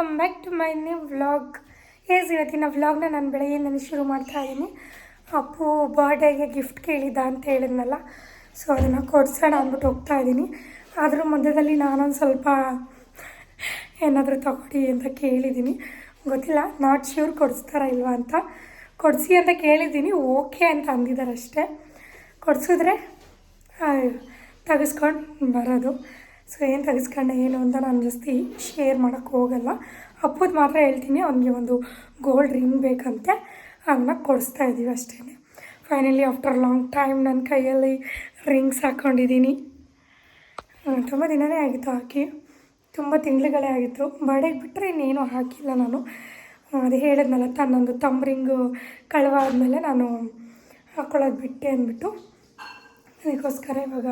Welcome back to my new vlog as ಇವತ್ತಿನ ವ್ಲಾಗ್ನ ನಾನು ಬೆಳಗ್ಗೆಯಿಂದ ಶುರು ಮಾಡ್ತಾ ಇದ್ದೀನಿ ಅಪ್ಪು ಬರ್ಡೇಗೆ ಗಿಫ್ಟ್ ಕೇಳಿದ್ದ ಅಂತ ಹೇಳಿದ್ನಲ್ಲ ಸೊ ಅದನ್ನು ಕೊಡ್ಸೋಣ ಅಂದ್ಬಿಟ್ಟು ಹೋಗ್ತಾ ಇದ್ದೀನಿ ಅದ್ರ ಮಧ್ಯದಲ್ಲಿ ನಾನೊಂದು ಸ್ವಲ್ಪ ಏನಾದರೂ ತಗೊಡಿ ಅಂತ ಕೇಳಿದ್ದೀನಿ ಗೊತ್ತಿಲ್ಲ ನಾಟ್ ಶ್ಯೂರ್ ಕೊಡಿಸ್ತಾರ ಇಲ್ವಾ ಅಂತ. ಕೊಡಿಸಿ ಅಂತ ಕೇಳಿದ್ದೀನಿ ಓಕೆ ಅಂತ ಅಂದಿದ್ದಾರೆ ಅಷ್ಟೇ ಕೊಡಿಸಿದ್ರೆ ತೆಗೆಸ್ಕೊಂಡು ಬರೋದು. ಸೊ ಏನು ತೆಗೆಸ್ಕೊಂಡೆ ಏನು ಅಂತ ನಾನು ಜಾಸ್ತಿ ಶೇರ್ ಮಾಡೋಕ್ಕೆ ಹೋಗಲ್ಲ. ಅಪ್ಪದ ಮಾತ್ರ ಹೇಳ್ತೀನಿ, ಅವನಿಗೆ ಒಂದು ಗೋಲ್ಡ್ ರಿಂಗ್ ಬೇಕಂತೆ ಅದನ್ನ ಕೊಡಿಸ್ತಾ ಇದ್ದೀವಿ ಅಷ್ಟೇ ಫೈನಲಿ ಆಫ್ಟರ್ ಲಾಂಗ್ ಟೈಮ್ ನನ್ನ ಕೈಯಲ್ಲಿ ರಿಂಗ್ಸ್ ಹಾಕ್ಕೊಂಡಿದ್ದೀನಿ ತುಂಬ ದಿನವೇ ಆಗಿತ್ತು ಹಾಕಿ. ತುಂಬ ತಿಂಗಳುಗಳೇ ಆಗಿತ್ತು. ಬರ್ಡೇಗೆ ಬಿಟ್ಟರೆ ಇನ್ನೇನು ಹಾಕಿಲ್ಲ ನಾನು. ಅದು ಹೇಳಿದ್ನಲ್ಲ, ತನ್ನೊಂದು ತಮ್ಮ ರಿಂಗು ಕಳುವ ಆದಮೇಲೆ ನಾನು ಹಾಕ್ಕೊಳ್ಳೋದು ಬಿಟ್ಟೆ ಅಂದ್ಬಿಟ್ಟು, ಅದಕ್ಕೋಸ್ಕರ ಇವಾಗ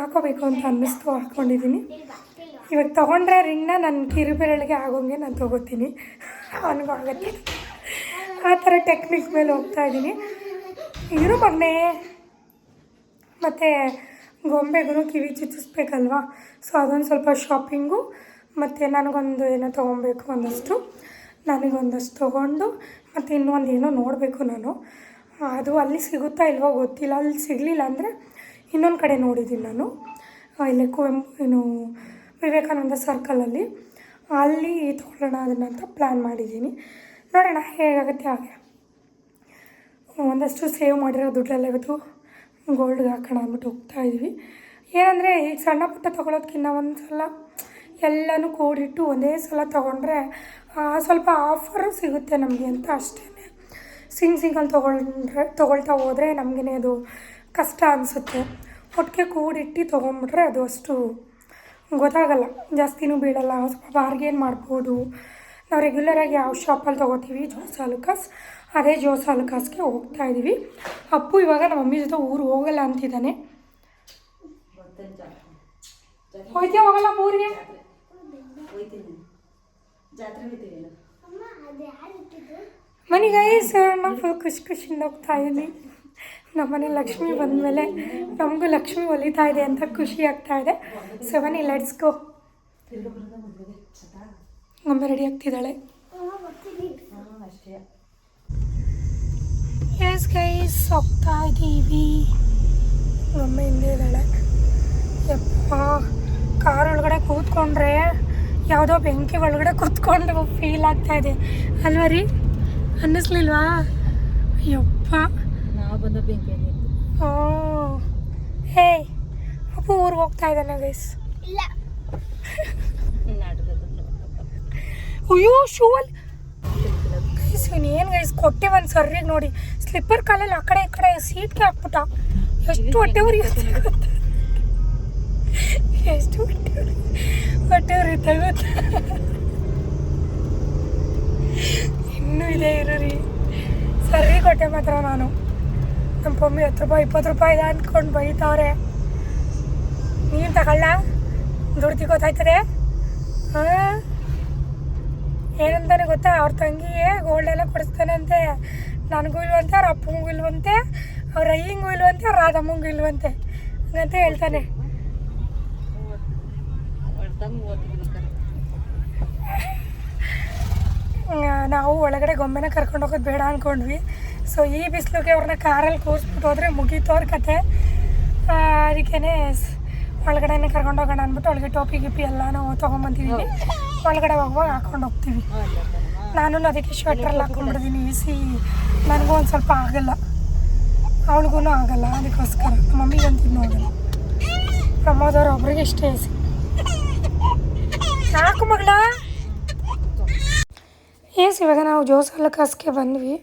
ಹಾಕೋಬೇಕು ಅಂತ ಅನ್ನಿಸ್ತು ಹಾಕ್ಕೊಂಡಿದ್ದೀನಿ ಇವಾಗ ತೊಗೊಂಡ್ರೆ ರಿಂಗ್ನ ನನ್ನ ಕಿರುಬೆರಳಿಗೆ ಆಗೋಂಗೆ ನಾನು ತೊಗೋತೀನಿ. ಅವನಿಗೂ ಆಗುತ್ತೆ. ಆ ಥರ ಟೆಕ್ನಿಕ್ ಮೇಲೆ ಹೋಗ್ತಾ ಇದ್ದೀನಿ. ಇರು ಮಗನೇ. ಮತ್ತು ಗೊಂಬೆಗೂ ಕಿವಿ ಚಿತ್ತಿಸ್ಬೇಕಲ್ವಾ ಸೊ ಅದೊಂದು ಸ್ವಲ್ಪ ಶಾಪಿಂಗು ಮತ್ತು ನನಗೊಂದು ಏನೋ ತೊಗೊಬೇಕು ಒಂದಷ್ಟು ನನಗೊಂದಷ್ಟು ತೊಗೊಂಡು, ಮತ್ತು ಇನ್ನೊಂದು ಏನೋ ನೋಡಬೇಕು ನಾನು. ಅದು ಅಲ್ಲಿ ಸಿಗುತ್ತಾ ಇಲ್ವೋ ಗೊತ್ತಿಲ್ಲ. ಅಲ್ಲಿ ಸಿಗಲಿಲ್ಲ ಅಂದರೆ ಇನ್ನೊಂದು ಕಡೆ ನೋಡಿದ್ದೀನಿ ನಾನು. ಇಲ್ಲಿ ಕುವೆಂಪು, ಏನು, ವಿವೇಕಾನಂದ ಸರ್ಕಲಲ್ಲಿ ಅಲ್ಲಿ. ತೊಗೊಳ್ಳೋಣ ಅದನ್ನು ಅಂತ ಪ್ಲ್ಯಾನ್ ಮಾಡಿದ್ದೀನಿ. ನೋಡೋಣ ಹೇಗಾಗುತ್ತೆ ಹಾಗೆ. ಒಂದಷ್ಟು ಸೇವ್ ಮಾಡಿರೋ ದುಡ್ಡೆಲ್ಲ ಇವತ್ತು ಗೋಲ್ಡ್ಗೆ ಹಾಕೋಣ ಅಂದ್ಬಿಟ್ಟು ಹೋಗ್ತಾ ಇದ್ವಿ. ಏನಂದರೆ ಈಗ ಸಣ್ಣ ಪುಟ್ಟ ತೊಗೊಳೋದಕ್ಕಿಂತ ಒಂದು ಸಲ ಎಲ್ಲನೂ ಕೂಡಿಟ್ಟು ಒಂದೇ ಸಲ ತೊಗೊಂಡ್ರೆ ಸ್ವಲ್ಪ ಆಫರು ಸಿಗುತ್ತೆ ನಮಗೆ ಅಂತ ಅಷ್ಟೇ ಸಿಂಗ್ ಸಿಂಗಲ್ ತೊಗೊಂಡ್ರೆ, ತೊಗೊಳ್ತಾ ಹೋದರೆ ನಮಗೇನೆ ಅದು ಕಷ್ಟ ಅನಿಸುತ್ತೆ. ಒಟ್ಟಿಗೆ ಕೂಡಿಟ್ಟು ತೊಗೊಂಬಿಟ್ರೆ ಅದು ಅಷ್ಟು ಗೊತ್ತಾಗಲ್ಲ. ಜಾಸ್ತಿನೂ ಬೀಳಲ್ಲ. ಸ್ವಲ್ಪ ಬಾರ್ಗೇನ್ ಮಾಡ್ಬೋದು. ನಾವು ರೆಗ್ಯುಲರಾಗಿ ಯಾವ ಶಾಪಲ್ಲಿ ತೊಗೋತೀವಿ? ಜೋಸ್ ಅಲುಕಾಸ್. ಅದೇ ಜೋಸ್ ಅಲುಕಾಸ್ಗೆ ಹೋಗ್ತಾ ಇದ್ದೀವಿ ಅಪ್ಪು ಇವಾಗ ನಮ್ಮ ಮಮ್ಮಿ ಜೊತೆ ಊರು ಹೋಗಲ್ಲ ಅಂತಿದ್ದಾನೆ. ಹೋಯ್ತೀಯ ಹೋಗಲ್ಲ ಊರಿಗೆ? ಸರ್ ನಾವು ಫುಲ್ ಖುಷಿ ಖುಷಿಯಿಂದ ಹೋಗ್ತಾ ಇದ್ವಿ ನಮ್ಮನೆ ಲಕ್ಷ್ಮಿ ಬಂದಮೇಲೆ ನಮಗೂ ಲಕ್ಷ್ಮಿ ಒಲಿತಾ ಇದೆ ಅಂತ ಖುಷಿ ಆಗ್ತಾ ಇದೆ. ಸೊ ಬನ್ನಿ ಲೆಟ್ಸ್ ಗೋ ಗೊಂಬೆ ರೆಡಿ ಆಗ್ತಿದ್ದಾಳೆ. ಎಸ್ ಗೈಸ್ ಹೋಗ್ತಾ ಇದ್ದೀವಿ ಗೊಂಬೆ ಹಿಂದೆ ಇದ್ದಾಳೆ. ಯಪ್ಪ, ಕಾರ್ ಒಳಗಡೆ ಕೂತ್ಕೊಂಡ್ರೆ ಯಾವುದೋ ಬೆಂಕಿ ಒಳಗಡೆ ಕೂತ್ಕೊಂಡು ಫೀಲ್ ಆಗ್ತಾ ಇದೆ. ಅಲ್ವಾ ರೀ? ಅನ್ನಿಸ್ಲಿಲ್ವಾ? ಯಪ್ಪ. ಬಂದ ಬೆಂಕಿ ಓ ಹೇ. ಅಪ್ಪ ಊರಿಗೆ ಹೋಗ್ತಾ ಇದ್ದಾನೆ ಗೈಸ್ ಇಲ್ಲ. ಅಯ್ಯೋ ಶೂ ಅಲ್ಲಿ. ಗೈಸ್ ಏನು ಗೈಸ್ ಕೊಟ್ಟೆ ಒಂದು ಸರ್ರಿಗೆ ನೋಡಿ. ಸ್ಲಿಪ್ಪರ್ ಕಾಲಲ್ಲಿ ಆ ಕಡೆ ಈ ಕಡೆ ಸೀಟ್ಗೆ ಹಾಕ್ಬಿಟ್ಟ. ಎಷ್ಟು ಹೊಟ್ಟೆ ಗೊತ್ತಾ? ಎಷ್ಟು ಹೊಟ್ಟೆ ಉರಿ ಹೊಟ್ಟೆ ಗೊತ್ತಾ? ಇನ್ನೂ ಇದೆ ಇರೋ ರೀ ಸರ್ರಿ ಕೊಟ್ಟೆ ಮಾತ್ರ ನಾನು. ನಮ್ಮ ಪಮ್ಮಿ ಹತ್ತು ರೂಪಾಯಿ ಇಪ್ಪತ್ತು ರೂಪಾಯಿ ಇದೆ ಅಂದ್ಕೊಂಡು ಬೈತಾವ್ರೆ. ನೀನು ತಗೊಳ್ಳ? ದುಡ್ಡು ಗೊತ್ತಾಯ್ತದೆ ಹಾಂ ಏನಂತಾನೆ ಗೊತ್ತಾ? ಅವ್ರ ತಂಗಿಗೆ ಗೋಲ್ಡ್ ಎಲ್ಲ ಕೊಡಿಸ್ತಾನಂತೆ. ನನಗೂ ಇಲ್ವಂತೆ, ಅವ್ರ ಅಪ್ಪಂಗೂ ಇಲ್ವಂತೆ, ಅವ್ರ ಅಯ್ಯಂಗೂ ಇಲ್ವಂತೆ, ಅವ್ರ ರಾಧಮ್ಮಂಗೂ ಇಲ್ವಂತೆ. ಹಂಗಂತ ಹೇಳ್ತಾನೆ. ನಾವು ಒಳಗಡೆ ಗೊಂಬೆನ ಕರ್ಕೊಂಡು ಹೋಗೋದು ಬೇಡ ಅಂದ್ಕೊಂಡ್ವಿ ಸೊ ಈ ಬಿಸಿಲಿಗೆ ಅವ್ರನ್ನ ಕಾರಲ್ಲಿ ಕೂರಿಸ್ಬಿಟ್ಟು ಹೋದ್ರೆ ಮುಗೀತು ಅವ್ರ ಕತೆ. ಅದಕ್ಕೇ ಒಳಗಡೆನೆ ಕರ್ಕೊಂಡು ಹೋಗೋಣ ಅಂದ್ಬಿಟ್ಟು ಒಳಗೆ ಟೋಪಿ ಗಿಪಿ ಎಲ್ಲನೂ ತೊಗೊಂಬಂದಿದ್ದೀನಿ ಒಳಗಡೆ ಹೋಗುವಾಗ ಹಾಕೊಂಡು ಹೋಗ್ತೀವಿ. ನಾನು ಅದಕ್ಕೆ ಶ್ವೆಟ್ರಲ್ಲಿ ಹಾಕೊಂಡ್ಬಿಡ್ತೀನಿ ಇಸಿ ನನಗೂ ಒಂದು ಸ್ವಲ್ಪ ಆಗಲ್ಲ. ಅವಳಿಗೂ ಆಗಲ್ಲ ಅದಕ್ಕೋಸ್ಕರ. ನಮ್ಮ ಮಮ್ಮಿಗಂತಿದ್ದು ನೋಡಲ್ಲ ಪ್ರಮೋದವ್ರ ಒಬ್ರಿಗೆ ಇಷ್ಟೇ ಸಿ. ಸಾಕು ಮಗಳ? ಎಸ್ ಇವಾಗ ನಾವು ಜೋಸ್ ಅಲಕಾಸ್ಗೆ ಬಂದ್ವಿ.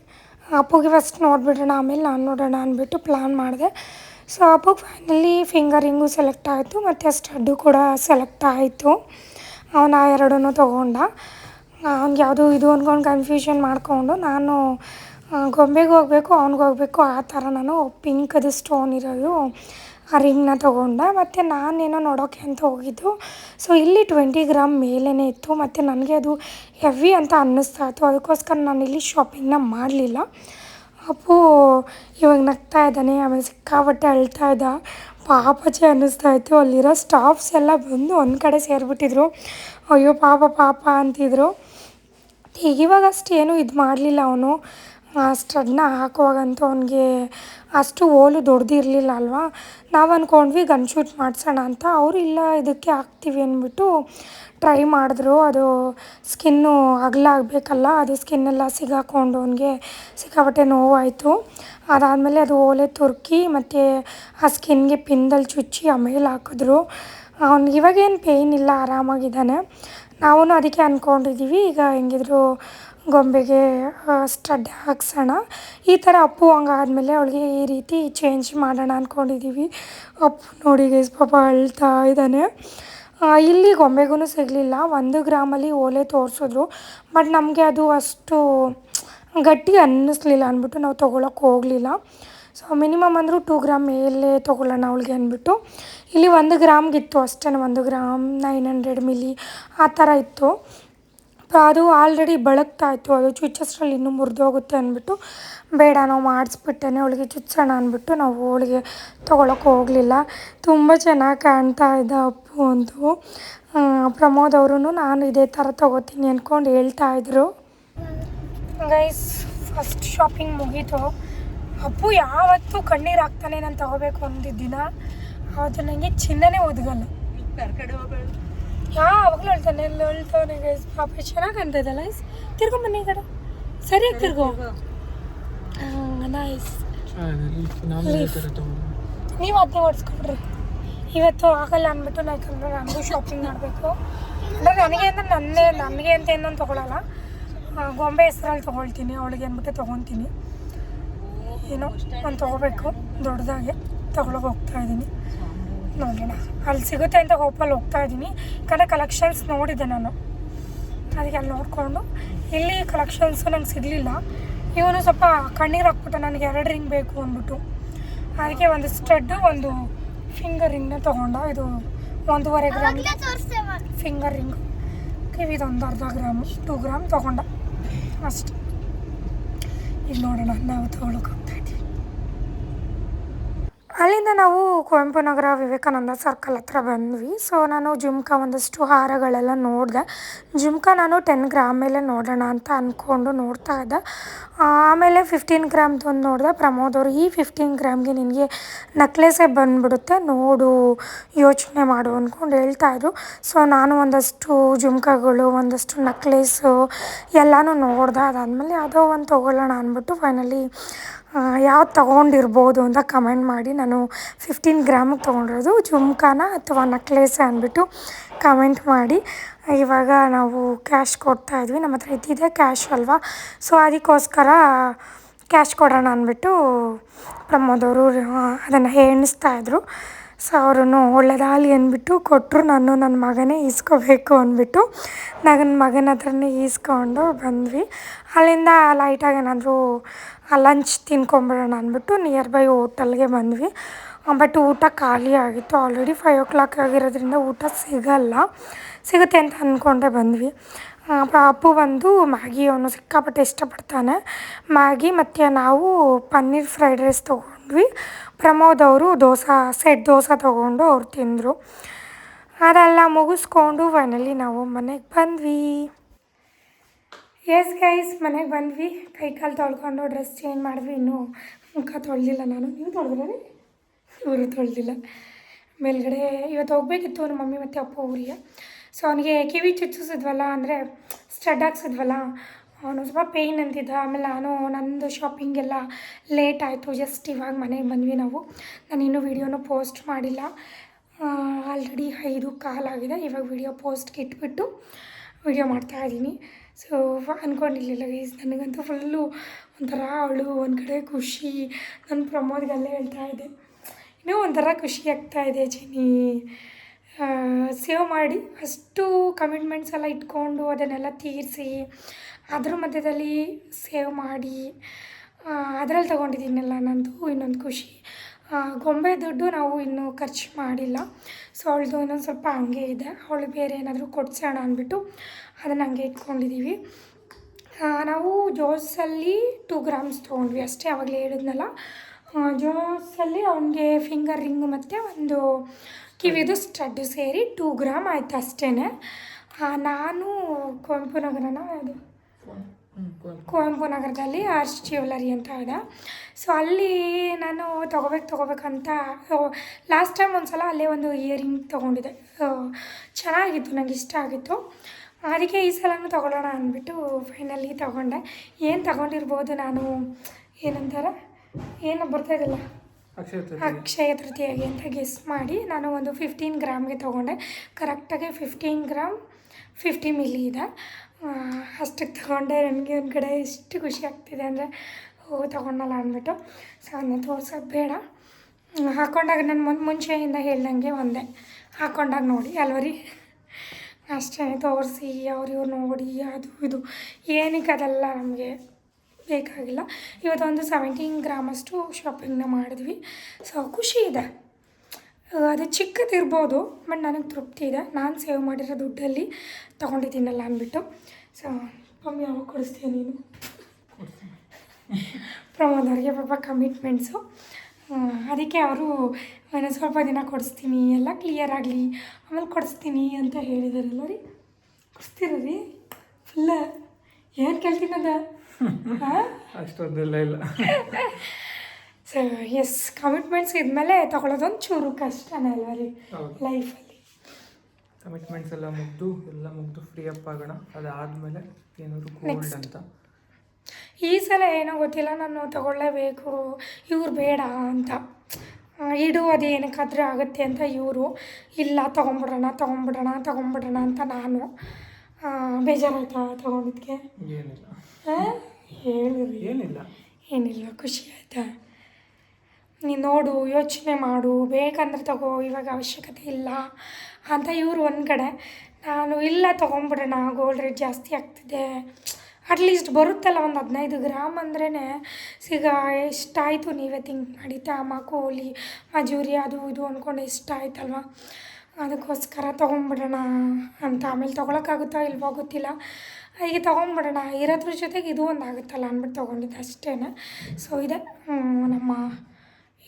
ಅಪ್ಪುಗೆ ಫಸ್ಟ್ ನೋಡಿಬಿಡೋಣ, ಆಮೇಲೆ ನಾನು ನೋಡೋಣ ಅಂದ್ಬಿಟ್ಟು ಪ್ಲ್ಯಾನ್ ಮಾಡಿದೆ. ಸೊ ಅಪ್ಪುಗೆ ಫೈನಲಿ ಫಿಂಗರಿಂಗು ಸೆಲೆಕ್ಟ್ ಆಯಿತು, ಮತ್ತು ಸ್ಟಡ್ಡು ಕೂಡ ಸೆಲೆಕ್ಟ್ ಆಯಿತು. ಅವನ ಎರಡನ್ನೂ ತೊಗೊಂಡ. ಅವ್ನಿಗೆ ಯಾವುದು ಇದು ಅಂದ್ಕೊಂಡು ಕನ್ಫ್ಯೂಷನ್ ಮಾಡಿಕೊಂಡು ನಾನು ಗೊಂಬೆಗೆ ಹೋಗಬೇಕು, ಅವ್ನಿಗೆ ಹೋಗಬೇಕು, ಆ ಥರ ನಾನು ಪಿಂಕದು ಸ್ಟೋನ್ ಇರೋದು. ಆ ರಿಂಗ್ನ ತೊಗೊಂಡೆ ಮತ್ತು ನಾನೇನೋ ನೋಡೋಕ್ಕೆ ಅಂತ ಹೋಗಿದ್ದು. ಸೊ ಇಲ್ಲಿ ಟ್ವೆಂಟಿ ಗ್ರಾಮ್ ಮೇಲೇ ಇತ್ತು. ಮತ್ತು ನನಗೆ ಅದು ಹೆವಿ ಅಂತ ಅನ್ನಿಸ್ತಾ ಇತ್ತು. ಅದಕ್ಕೋಸ್ಕರ ನಾನು ಇಲ್ಲಿ ಶಾಪಿಂಗ್ನ ಮಾಡಲಿಲ್ಲ. ಅಪ್ಪು, ಇವಾಗ ನಗ್ತಾ ಇದ್ದಾನೆ. ಆಮೇಲೆ ಸಿಕ್ಕಾಪಟ್ಟೆ ಅಳ್ತಾ ಇದ್ದ. ಪಾಪಚೆ ಅನ್ನಿಸ್ತಾ ಇತ್ತು. ಅಲ್ಲಿರೋ ಸ್ಟಾಫ್ಸ್ ಎಲ್ಲ ಬಂದು ಒಂದು ಕಡೆ ಸೇರಿಬಿಟ್ಟಿದ್ರು. ಅಯ್ಯೋ, ಪಾಪ ಪಾಪ ಅಂತಿದ್ರು. ಈಗ ಇವಾಗಷ್ಟು ಏನೂ ಇದು ಮಾಡಲಿಲ್ಲ ಅವನು. ಸ್ಟಡ್ನ ಹಾಕುವಾಗಂತೂ ಅವನಿಗೆ ಅಷ್ಟು ಓಲು ದೊಡ್ಡದಿರಲಿಲ್ಲ ಅಲ್ವಾ? ನಾವು ಅಂದ್ಕೊಂಡ್ವಿ ಗನ್ ಶೂಟ್ ಮಾಡಿಸೋಣ ಅಂತ. ಅವರು ಇಲ್ಲ, ಇದಕ್ಕೆ ಹಾಕ್ತೀವಿ ಅಂದ್ಬಿಟ್ಟು ಟ್ರೈ ಮಾಡಿದ್ರು. ಅದು ಸ್ಕಿನ್ನು ಅಗಲ ಆಗಬೇಕಲ್ಲ ಅದು ಸ್ಕಿನ್ನೆಲ್ಲ ಸಿಗಾಕೊಂಡು ಅವನಿಗೆ ಸಿಕ್ಕಾಪಟ್ಟೆ ನೋವಾಯಿತು. ಅದಾದಮೇಲೆ ಅದು ಓಲೆ ತುರ್ಕಿ ಮತ್ತು ಆ ಸ್ಕಿನ್ಗೆ ಪಿನ್ದಲ್ಲಿ ಚುಚ್ಚಿ ಆಮೇಲೆ ಹಾಕಿದ್ರು. ಅವ್ನಿಗೆ ಇವಾಗೇನು ಪೇಯ್ನ್ ಇಲ್ಲ, ಆರಾಮಾಗಿದ್ದಾನೆ. ನಾವು ಅದಕ್ಕೆ ಅಂದ್ಕೊಂಡಿದ್ದೀವಿ ಈಗ ಹೆಂಗಿದ್ರು ಗೊಂಬೆಗೆ ಸ್ಟಡ್ ಹಾಕ್ಸೋಣ. ಈ ಥರ ಅಪ್ಪು ಹಂಗಾದ್ಮೇಲೆ ಅವಳಿಗೆ ಈ ರೀತಿ ಚೇಂಜ್ ಮಾಡೋಣ ಅಂದ್ಕೊಂಡಿದ್ದೀವಿ ಅಪ್ಪು ನೋಡಿ ಗೈಸ್ ಪಾಪ ಅಳ್ತಾ ಇದ್ದಾನೆ. ಇಲ್ಲಿ ಗೊಂಬೆಗೂ ಸಿಗಲಿಲ್ಲ. ಒಂದು ಗ್ರಾಮಲ್ಲಿ ಓಲೆ ತೋರಿಸಿದ್ರು. ಬಟ್ ನಮಗೆ ಅದು ಅಷ್ಟು ಗಟ್ಟಿ ಅನ್ನಿಸ್ಲಿಲ್ಲ ಅಂದ್ಬಿಟ್ಟು ನಾವು ತೊಗೊಳಕ್ಕೆ ಹೋಗಲಿಲ್ಲ. ಸೊ ಮಿನಿಮಮ್ ಅಂದರೂ ಟೂ ಗ್ರಾಮ್ ಮೇಲೆ ತೊಗೊಳ್ಳೋಣ ಅವಳಿಗೆ ಅಂದ್ಬಿಟ್ಟು ಇಲ್ಲಿ ಒಂದು ಗ್ರಾಮ್ಗಿತ್ತು ಅಷ್ಟೇ ಒಂದು ಗ್ರಾಮ್ ನೈನ್ ಹಂಡ್ರೆಡ್ ಮಿಲಿ ಆ ಥರ ಇತ್ತು. ಅದು ಆಲ್ರೆಡಿ ಬಳಕ್ತಾಯಿತ್ತು ಅದು ಚುಚ್ಚಸ್ರಲ್ಲಿ ಇನ್ನೂ ಮುರಿದೋಗುತ್ತೆ ಅಂದ್ಬಿಟ್ಟು ಬೇಡ, ನಾವು ಮಾಡಿಸ್ಬಿಟ್ಟೇನೆ ಅವಳಿಗೆ ಚುಚ್ಚೋಣ ಅಂದ್ಬಿಟ್ಟು ನಾವು ಅವಳಿಗೆ ತೊಗೊಳಕ್ಕೆ ಹೋಗಲಿಲ್ಲ. ತುಂಬ ಚೆನ್ನಾಗಿ ಕಾಣ್ತಾ ಇದ್ದ ಅಪ್ಪು ಅಂತೂ. ಪ್ರಮೋದ್ ಅವರು ನಾನು ಇದೇ ಥರ ತೊಗೋತೀನಿ ಅಂದ್ಕೊಂಡು ಹೇಳ್ತಾ ಇದ್ರು. ಗೈಸ್ ಫಸ್ಟ್ ಶಾಪಿಂಗ್ ಮುಗೀತು. ಅಪ್ಪು ಯಾವತ್ತೂ ಕಣ್ಣೀರು ಹಾಕ್ತಾನೆ ನಾನು ತಗೋಬೇಕು ಅಂದಿದ್ದಿನ ಅದು ನನಗೆ ಚಿನ್ನನೇ ಒದಗಲ್ಲ. ಹೋಗ್ಬೇಡ ಯಾವಾಗಲೂ ಹೇಳ್ತಾನೆ ಎಲ್ಲ ಹೇಳ್ತಾನೆ ಗೈಸ್ ಪಾಪ ಚೆನ್ನಾಗಿ ಕಾಣ್ತದಲ್ಲ ಐಸ್ ತಿರ್ಗೊ ಬನ್ನಿ ಈ ಕಡೆ. ಸರಿಯಾಗಿ ತಿರ್ಗೋ. ನೈಸ್ ನೀವು ಅದನ್ನೇ ಓಡಿಸ್ಕೊಂಡ್ರಿ ಇವತ್ತು ಆಗಲ್ಲ ಅಂದ್ಬಿಟ್ಟು ನಾನು ಯಾಕಂದ್ರೆ ನನಗೂ ಶಾಪಿಂಗ್ ಮಾಡಬೇಕು. ಅಂದರೆ ನನಗೆ ಅಂದ್ರೆ ನನ್ನೇ ನನಗೆ ಅಂತ ಏನೂ ತೊಗೊಳಲ್ಲ. ಗೊಂಬೆ ಹೆಸ್ರಲ್ಲಿ ತೊಗೊಳ್ತೀನಿ ಅವಳಿಗೆ ಅಂದ್ಬಿಟ್ಟು ತೊಗೊತೀನಿ. ಏನೋ ನಾನು ತೊಗೋಬೇಕು ದೊಡ್ಡದಾಗೆ. ತೊಗೊಳಕ್ಕೆ ಹೋಗ್ತಾ ಇದ್ದೀನಿ. ನೋಡೋಣ ಅಲ್ಲಿ ಸಿಗುತ್ತೆ ಅಂತ ಹೋಪಲ್ಲಿ ಹೋಗ್ತಾ ಇದ್ದೀನಿ. ಯಾಕಂದರೆ ಕಲೆಕ್ಷನ್ಸ್ ನೋಡಿದ್ದೆ ನಾನು. ಅದಕ್ಕೆ ಅಲ್ಲಿ ನೋಡಿಕೊಂಡು. ಇಲ್ಲಿ ಕಲೆಕ್ಷನ್ಸು ನಂಗೆ ಸಿಗಲಿಲ್ಲ. ಇವನು ಸ್ವಲ್ಪ ಕಣ್ಣೀರು ಹಾಕ್ಬಿಟ್ಟು ನನಗೆ ಎರಡು ರಿಂಗ್ ಬೇಕು ಅಂದ್ಬಿಟ್ಟು. ಅದಕ್ಕೆ ಒಂದು ಸ್ಟಡ್ಡು ಒಂದು ಫಿಂಗರ್ ರಿಂಗ್ನ ತೊಗೊಂಡ. ಇದು ಒಂದೂವರೆ ಗ್ರಾಮ್ ಫಿಂಗರ್ ರಿಂಗ್ ಒಂದು ಅರ್ಧ ಗ್ರಾಮು ಟೂ ಗ್ರಾಮ್ ತೊಗೊಂಡ. ಅಷ್ಟು. ಇಲ್ಲಿ ನೋಡೋಣ ನಾವು ತೊಗೊಳಕ್ಕೆ ಅಲ್ಲಿಂದ ನಾವು ಕುವೆಂಪು ನಗರ ವಿವೇಕಾನಂದ ಸರ್ಕಲ್ ಹತ್ರ ಬಂದ್ವಿ. ಸೊ ನಾನು ಜುಮ್ಕಾ ಒಂದಷ್ಟು ಹಾರಗಳೆಲ್ಲ ನೋಡಿದೆ. ಜುಮ್ಕಾ ನಾನು ಟೆನ್ ಗ್ರಾಮ್ ಮೇಲೆ ನೋಡೋಣ ಅಂತ ಅಂದ್ಕೊಂಡು ನೋಡ್ತಾ ಇದ್ದೆ. ಆಮೇಲೆ ಫಿಫ್ಟೀನ್ ಗ್ರಾಮ್ದು ಒಂದು ನೋಡಿದೆ. ಪ್ರಮೋದ್ ಅವರು, ಈ ಫಿಫ್ಟೀನ್ ಗ್ರಾಮ್ಗೆ ನಿನಗೆ ನಕ್ಲೆಸೇ ಬಂದುಬಿಡುತ್ತೆ, ನೋಡು, ಯೋಚನೆ ಮಾಡು ಅಂದ್ಕೊಂಡು ಹೇಳ್ತಾಯಿದ್ರು ಸೊ ನಾನು ಒಂದಷ್ಟು ಜುಮ್ಕಗಳು, ಒಂದಷ್ಟು ನಕ್ಲೇಸು ಎಲ್ಲನೂ ನೋಡಿದೆ. ಅದಾದಮೇಲೆ ಯಾವುದೋ ಒಂದು ತೊಗೊಳ್ಳೋಣ ಅಂದ್ಬಿಟ್ಟು ಫೈನಲಿ ಯಾವ್ದು ತೊಗೊಂಡಿರ್ಬೋದು ಅಂತ ಕಮೆಂಟ್ ಮಾಡಿ. ನಾನು ಫಿಫ್ಟೀನ್ ಗ್ರಾಮಿಗೆ ತೊಗೊಂಡಿರೋದು ಜುಮ್ಕಾನ ಅಥವಾ ನಕ್ಲೇಸ ಅಂದ್ಬಿಟ್ಟು ಕಮೆಂಟ್ ಮಾಡಿ. ಇವಾಗ ನಾವು ಕ್ಯಾಶ್ ಕೊಡ್ತಾ ಇದ್ವಿ. ನಮ್ಮ ಹತ್ರ ಇದ್ದಿದ್ದೆ ಕ್ಯಾಶ್ ಅಲ್ವಾ? ಸೊ ಅದಕ್ಕೋಸ್ಕರ ಕ್ಯಾಶ್ ಕೊಡೋಣ ಅಂದ್ಬಿಟ್ಟು ಪ್ರಮೋದವರು ಅದನ್ನು ಎಣಿಸ್ತಾ ಇದ್ರು. ಸೊ ಅವರು ಒಳ್ಳೆದಾಗಲಿ ಅಂದ್ಬಿಟ್ಟು ಕೊಟ್ಟರು ನಾನು ನನ್ನ ಮಗನೇ ಈಸ್ಕೋಬೇಕು ಅಂದ್ಬಿಟ್ಟು ನನ್ನ ಮಗನ ಹತ್ರನೇ ಈಸ್ಕೊಂಡು ಬಂದ್ವಿ. ಅಲ್ಲಿಂದ ಲೈಟಾಗಿ ಏನಾದರೂ ಲಂಚ್ ತಿನ್ಕೊಂಬಿಡೋಣ ಅಂದ್ಬಿಟ್ಟು ನಿಯರ್ ಬೈ ಹೋಟೆಲ್ಗೆ ಬಂದ್ವಿ. ಬಟ್ ಊಟ ಖಾಲಿ ಆಗಿತ್ತು. ಆಲ್ರೆಡಿ ಫೈವ್ ಓ ಕ್ಲಾಕ್ ಆಗಿರೋದ್ರಿಂದ ಊಟ ಸಿಗಲ್ಲ. ಸಿಗುತ್ತೆ ಅಂತ ಅಂದ್ಕೊಂಡೆ ಬಂದ್ವಿ. ಆ, ಅಪ್ಪು ಬಂದು ಮ್ಯಾಗಿ ಅವನು ಸಿಕ್ಕಾಪಟ್ಟೆ ಇಷ್ಟಪಡ್ತಾನೆ. ಮ್ಯಾಗಿ ಮತ್ತು ನಾವು ಪನ್ನೀರ್ ಫ್ರೈಡ್ ರೈಸ್ ತೊಗೊಂಡ್ವಿ. ಪ್ರಮೋದ್ ಅವರು ದೋಸೆ ಸೆಟ್ ದೋಸೆ ತೊಗೊಂಡು ಅವ್ರು ತಿಂದರು. ಅದೆಲ್ಲ ಮುಗಿಸ್ಕೊಂಡು ಫೈನಲಿ ನಾವು ಮನೆಗೆ ಬಂದ್ವಿ. ಎಸ್ ಗೈಸ್ ಮನೆಗೆ ಬಂದ್ವಿ. ಕೈ ಕಾಲು ತೊಳ್ಕೊಂಡು ಡ್ರೆಸ್ ಚೇಂಜ್ ಮಾಡಿದ್ವಿ. ಇನ್ನೂ ಮುಖ ತೊಳೆದಿಲ್ಲ ನಾನು. ನೀವು ತೊಳೆದ್ರೆ ಇವರು ತೊಳೆದಿಲ್ಲ. ಮೇಲ್ಗಡೆ ಇವತ್ತು ಹೋಗ್ಬೇಕಿತ್ತು ನಮ್ಮ ಮಮ್ಮಿ ಮತ್ತು ಅಪ್ಪ ಊರಿಗೆ. ಸೊ ಅವನಿಗೆ ಕಿವಿ ಚುಚ್ಚಿಸಿದ್ವಲ್ಲ, ಅಂದರೆ ಸ್ಟಡ್ ಹಾಕ್ಸಿದ್ವಲ್ಲ, ಅವನು ಸ್ವಲ್ಪ ಪೇಯ್ನ್ ಅಂತಿದ್ದ. ಆಮೇಲೆ ನಾನು ನಂದು ಶಾಪಿಂಗ್ ಎಲ್ಲ ಲೇಟ್ ಆಯಿತು. ಜಸ್ಟ್ ಇವಾಗ ಮನೆಗೆ ಬಂದ್ವಿ ನಾವು. ನಾನು ಇನ್ನೂ ವೀಡಿಯೋನು ಪೋಸ್ಟ್ ಮಾಡಿಲ್ಲ. ಆಲ್ರೆಡಿ ಐದು ಕಾಲಾಗಿದೆ. ಇವಾಗ ವೀಡಿಯೋ ಪೋಸ್ಟ್ಗೆ ಇಟ್ಬಿಟ್ಟು ವೀಡಿಯೋ ಮಾಡ್ತಾಯಿದ್ದೀನಿ ಸೊ ಅಂದ್ಕೊಂಡಿರ್ಲಿಲ್ಲ ಗೈಸ್ ನನಗಂತೂ ಫುಲ್ಲು ಒಂಥರ ಅವಳು ಒಂದು ಕಡೆ ಖುಷಿ. ನನ್ನ ಪ್ರಮೋದ್ಗೆಲ್ಲ ಹೇಳ್ತಾ ಇದ್ದೆ. ಇನ್ನೂ ಒಂಥರ ಖುಷಿ ಆಗ್ತಾ ಇದೆ ಚಿನಿ ಸೇವ್ ಮಾಡಿ ಅಷ್ಟು ಕಮಿಟ್ಮೆಂಟ್ಸ್ ಎಲ್ಲ ಇಟ್ಕೊಂಡು ಅದನ್ನೆಲ್ಲ ತೀರಿಸಿ, ಅದ್ರ ಮಧ್ಯದಲ್ಲಿ ಸೇವ್ ಮಾಡಿ ಅದರಲ್ಲಿ ತೊಗೊಂಡಿದ್ದೀನಲ್ಲ, ನಂದು ಇನ್ನೊಂದು ಖುಷಿ. ಗೊಂಬೆ ದುಡ್ಡು ನಾವು ಇನ್ನೂ ಖರ್ಚು ಮಾಡಿಲ್ಲ. ಸೊ ಅವಳದು ಇನ್ನೊಂದು ಸ್ವಲ್ಪ ಹಂಗೆ ಇದೆ. ಅವಳು ಬೇರೆ ಏನಾದರೂ ಕೊಡ್ಸೋಣ ಅಂದ್ಬಿಟ್ಟು ಅದನ್ನು ಹಂಗೆ ಇಟ್ಕೊಂಡಿದ್ದೀವಿ ನಾವು ಜೋಸಲ್ಲಿ ಟೂ ಗ್ರಾಮ್ಸ್ ತೊಗೊಂಡ್ವಿ. ಅಷ್ಟೇ ಅವಾಗಲೇ ಹೇಳಿದ್ನಲ್ಲ. ಜೋಸಲ್ಲಿ ಅವನಿಗೆ ಫಿಂಗರ್ ರಿಂಗ್ ಮತ್ತು ಒಂದು ಕಿವಿದು ಸ್ಟಡ್ಡು ಸೇರಿ ಟೂ ಗ್ರಾಮ್ ಆಯಿತು ಅಷ್ಟೇ ನಾನು ಕುವೆಂಪು ನಗರನ, ಅದು ಕುವೆಂಪು ನಗರದಲ್ಲಿ ಆರ್ಚ್ ಜ್ಯುವೆಲರಿ ಅಂತ ಇದೆ. ಸೊ ಅಲ್ಲಿ ನಾನು ತೊಗೋಬೇಕು ತೊಗೋಬೇಕಂತ ಲಾಸ್ಟ್ ಟೈಮ್ ಒಂದು ಸಲ ಅಲ್ಲೇ ಒಂದು ಇಯರಿಂಗ್ ತೊಗೊಂಡಿದ್ದೆ. ಚೆನ್ನಾಗಿತ್ತು ನನಗೆ ಇಷ್ಟ ಆಗಿತ್ತು. ಅದಕ್ಕೆ ಈ ಸಲನೂ ತೊಗೊಳ್ಳೋಣ ಅಂದ್ಬಿಟ್ಟು ಫೈನಲಿ ತೊಗೊಂಡೆ. ಏನು ತೊಗೊಂಡಿರ್ಬೋದು ನಾನು ಏನಂತಾರೆ ಏನು ಬರ್ತಾಯಿರಲ್ಲ ಅಕ್ಷಯ ತೃತೀಯಗೆ ಅಂತ ಗೆಸ್ ಮಾಡಿ ನಾನು ಒಂದು ಫಿಫ್ಟೀನ್ ಗ್ರಾಮ್ಗೆ ತೊಗೊಂಡೆ. ಕರೆಕ್ಟಾಗಿ ಫಿಫ್ಟೀನ್ ಗ್ರಾಮ್ ಫಿಫ್ಟಿ ಮಿಲಿ ಇದೆ. ಅಷ್ಟಕ್ಕೆ ತೊಗೊಂಡೆ. ನನಗೆ ಒಂದು ಕಡೆ ಎಷ್ಟು ಖುಷಿ ಆಗ್ತಿದೆ ಅಂದರೆ ಓ ತೊಗೊಂಡಲ್ಲ ಅಂದ್ಬಿಟ್ಟು. ಸೊ ಅದನ್ನ ತೋರ್ಸೋದು ಬೇಡ. ಹಾಕ್ಕೊಂಡಾಗ ನಾನು ಮುಂದೆ ಮುಂಚೆಯಿಂದ ಹೇಳ್ದಂಗೆ ಒಂದೇ. ಹಾಕ್ಕೊಂಡಾಗ ನೋಡಿ, ಅಲ್ವರಿ? ಅಷ್ಟೇ, ತೋರಿಸಿ, ಅವ್ರು ಇವ್ರು ನೋಡಿ, ಅದು, ಇದು. ಏನಕ್ಕೆ ಅದೆಲ್ಲ ನಮಗೆ ಬೇಕಾಗಿಲ್ಲ. ಇವತ್ತೊಂದು ಸೆವೆಂಟೀನ್ ಗ್ರಾಮಷ್ಟು ಶಾಪಿಂಗ್ನ ಮಾಡಿದ್ವಿ. ಸೊ ಖುಷಿ ಇದೆ. ಅದು ಚಿಕ್ಕದಿರ್ಬೋದು ಬಟ್ ನನಗೆ ತೃಪ್ತಿ ಇದೆ. ನಾನು ಸೇವ್ ಮಾಡಿರೋ ದುಡ್ಡಲ್ಲಿ ತೊಗೊಂಡಿದ್ದೀನಲ್ಲ ಅಂದ್ಬಿಟ್ಟು. ಸೊ ಮಮ್ಮಿ ಯಾವಾಗ ಕೊಡಿಸ್ತೀಯ ನೀನು. ಪ್ರಮೋದವ್ರಿಗೆ ಪಾಪ ಕಮಿಟ್ಮೆಂಟ್ಸು ಅದಕ್ಕೆ ಅವರು ನಾನು ಸ್ವಲ್ಪ ದಿನ ಕೊಡಿಸ್ತೀನಿ ಎಲ್ಲ ಕ್ಲಿಯರ್ ಆಗಲಿ ಆಮೇಲೆ ಕೊಡಿಸ್ತೀನಿ ಅಂತ ಹೇಳಿದಾರಲ್ಲ ರೀ. ಕೊಡಿಸ್ತೀರ ರೀ ಫುಲ್ಲ ಏನು ಕೇಳ್ತೀನದ? ಅಷ್ಟೊಂದೆಲ್ಲ ಇಲ್ಲ. ಸೊ ಎಸ್ ಕಮಿಟ್ಮೆಂಟ್ಸ್ ಇದ್ಮೇಲೆ ತಗೊಳ್ಳೋದೊಂದು ಚೂರು ಕಷ್ಟನೇ ಅಲ್ವಾ ರೀ? ಲೈಫಲ್ಲಿ ಕಮಿಟ್ಮೆಂಟ್ಸ್ ಎಲ್ಲ ಮುಗ್ದು ಎಲ್ಲ ಮುಗ್ದು ಫ್ರೀ ಅಪ್ ಆಗೋಣ. ಅದಾದಮೇಲೆ ಏನಾದ್ರು ಗೋಲ್ಡ್ ಅಂತ. ಈ ಸಲ ಏನೋ ಗೊತ್ತಿಲ್ಲ ನಾನು ತಗೊಳ್ಳೇಬೇಕು. ಇವ್ರು ಬೇಡ ಅಂತ. ಇಡು ಅದು ಏನಕ್ಕಾದ್ರೂ ಆಗುತ್ತೆ ಅಂತ ಇವರು. ಇಲ್ಲ ತೊಗೊಂಬಿಡೋಣ ತೊಗೊಂಬಿಡೋಣ ತೊಗೊಂಬಿಡೋಣ ಅಂತ ನಾನು. ಬೇಜಾರಾಯ್ತಾ ತೊಗೊಂಡಿದ್ಕೆ? ಏನಿಲ್ಲ. ಹಾಂ ಹೇಳಿರಿ ಏನಿಲ್ಲ. ಏನಿಲ್ಲ ಖುಷಿ ಆಯ್ತಾ? ನೀನು ನೋಡು, ಯೋಚನೆ ಮಾಡು, ಬೇಕಂದ್ರೆ ತಗೋ, ಇವಾಗ ಅವಶ್ಯಕತೆ ಇಲ್ಲ ಅಂತ ಇವರು ಒಂದು ಕಡೆ, ನಾನು ಇಲ್ಲ ತೊಗೊಂಬಿಡೋಣ ಗೋಲ್ಡ್ ರೇಟ್ ಜಾಸ್ತಿ ಆಗ್ತಿದೆ. ಅಟ್ಲೀಸ್ಟ್ ಬರುತ್ತಲ್ಲ ಒಂದು ಹದಿನೈದು ಗ್ರಾಮ್ ಅಂದ್ರೇ ಸಿಗ ಎಷ್ಟಾಯಿತು ನೀವೇ ಥಿಂಕ್ ಮಾಡಿ ಕೋಲಿ ಮಜೂರಿ, ಅದು ಇದು ಅಂದ್ಕೊಂಡು ಎಷ್ಟಾಯ್ತಲ್ವ? ಅದಕ್ಕೋಸ್ಕರ ತೊಗೊಂಬಿಡೋಣ ಅಂತ. ಆಮೇಲೆ ತೊಗೊಳಕ್ಕಾಗುತ್ತೋ ಇಲ್ವೋ ಗೊತ್ತಿಲ್ಲ. ಹೀಗೆ ತೊಗೊಂಬಿಡೋಣ, ಇರೋದ್ರ ಜೊತೆಗೆ ಇದು ಒಂದು ಆಗುತ್ತಲ್ಲ ಅಂದ್ಬಿಟ್ಟು ತೊಗೊಂಡಿದ್ದೆ ಅಷ್ಟೇ ಸೊ ಇದೆ ನಮ್ಮ